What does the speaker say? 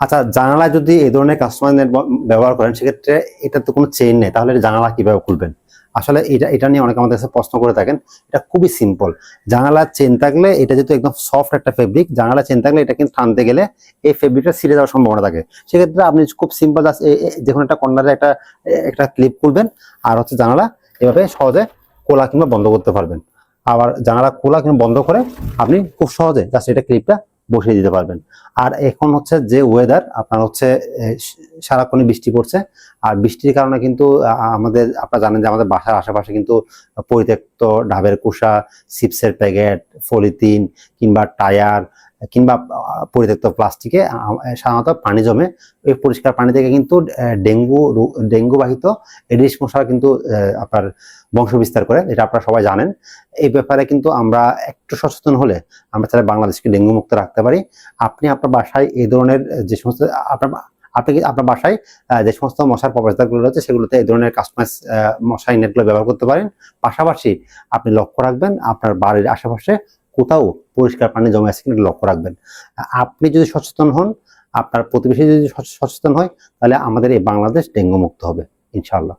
আচ্ছা জানালায় যদি এই ধরনের কাস্টমার ব্যবহার করেন, সেক্ষেত্রে এটা তো কোনো চেইন নেই। তাহলে জানালা কীভাবে খুলবেন? আসলে এটা এটা নিয়ে অনেকে আমাদের কাছে প্রশ্ন করে থাকেন। এটা খুবই সিম্পল জানালার চেন থাকলে এটা যেহেতু একদম সফট একটা ফেব্রিক জানালা চেন থাকলে এটা কিন্তু টানতে গেলে এই ফেব্রিকটা ছিঁড়ে যাওয়ার সম্ভাবনা থাকে। সেক্ষেত্রে আপনি খুব সিম্পল জাস্ট যে কোনো একটা কর্নারে একটা একটা ক্লিপ খুলবেন আর হচ্ছে জানালা এভাবে সহজে খোলা কিংবা বন্ধ করতে পারবেন। আবার জানালা খোলা কিংবা বন্ধ করে আপনি খুব সহজে জাস্ট এটা ক্লিপটা বসিয়ে দিতে পারবেন। আর এখন হচ্ছে যে ওয়েদার আপনার হচ্ছে সারাক্ষণে বৃষ্টি পড়ছে। আর বৃষ্টির কারণে কিন্তু আমাদের, আপনারা জানেন যে আমাদের বাসার আশেপাশে কিন্তু পরিত্যক্ত ডাবের কুসা চিপসের প্যাকেট পলিথিন কিংবা টায়ার কিংবা পরিত্যক্ত প্লাস্টিকে সাধারণত পানি জমে। এই পরিষ্কার পানি থেকে কিন্তু ডেঙ্গু ডেঙ্গু বাহিত এডিস মশা কিন্তু আপনার বংশ বিস্তার করে, এটা আপনারা সবাই জানেন। এই ব্যাপারে কিন্তু আমরা একটু সচেতন হলে আমরা চাইলে বাংলাদেশকে ডেঙ্গু মুক্ত রাখতে পারি। আপনি আপনার বাসায় এই ধরনের যে সমস্ত, আপনার আপনি আপনার বাসায় যে সমস্ত মশার প্রবেশদ্বারগুলো রয়েছে, সেগুলোতে এই ধরনের কাস্টমাইজ মশারি নেটগুলো ব্যবহার করতে পারেন। পাশাপাশি আপনি লক্ষ্য রাখবেন, আপনার বাড়ির আশেপাশে কোথাও পরিষ্কার পানি জমে আছে কিনা লক্ষ্য রাখবেন। আপনি যদি সচেতন হন, আপনার প্রতিবেশী যদি সচ- সচেতন হয়, তাহলে আমাদের এই বাংলাদেশ ডেঙ্গু মুক্ত হবে, ইনশাআল্লাহ।